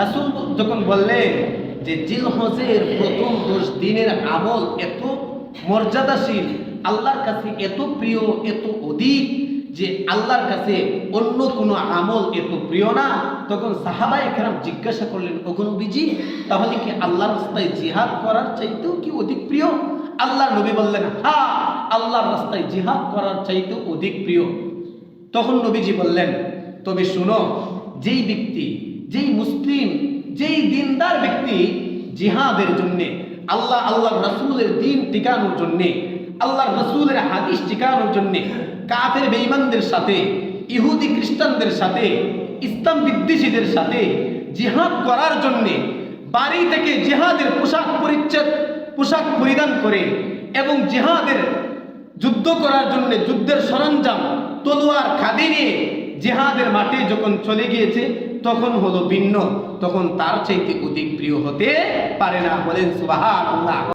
রাসূল যখন বললেন যে জিলহজের প্রথম দশ দিনের আমল এত মর্যাদাশীল, আল্লাহর কাছে এত প্রিয়, এত অধিক যে আল্লাহর কাছে অন্য কোনো আমল এত প্রিয় না, তখন সাহাবা একরাম জিজ্ঞাসা করলেন অগনবীজি তাহলে কি আল্লাহর রাস্তায় জিহাদ করার চাইতেও কি অধিক প্রিয়? আল্লাহর নবী বললেন হ্যাঁ আল্লাহর রাস্তায় জিহাদ করার চাইতেও অধিক প্রিয়। তখন নবীজি বললেন, তবে শুনো, যেই ব্যক্তি যেই মুসলিম, যেই দিনদার ব্যক্তি জিহাদের জন্যে, আল্লাহ আল্লাহর রসুলের দিন টিকানোর জন্যে, আল্লাহর রসুলের হাদিস টিকানোর জন্যে, কাফের বেঈমানদের সাথে, ইহুদি খ্রিস্টানদের সাথে, ইসলাম বিদ্বেষীদের সাথে জিহাদ করার জন্যে, বাড়ি থেকে জিহাদের পোশাক পরিচ্ছদ, পোশাক পরিধান করে এবং জিহাদের যুদ্ধ করার জন্য যুদ্ধের সরঞ্জাম, তলোয়ার, খাদি নিয়ে জেহাদের মাঠে যখন চলে গিয়েছে, তখন হলো ভিন্ন, তখন তার চাইতে অধিক প্রিয় হতে পারে না। বলেন সুবাহ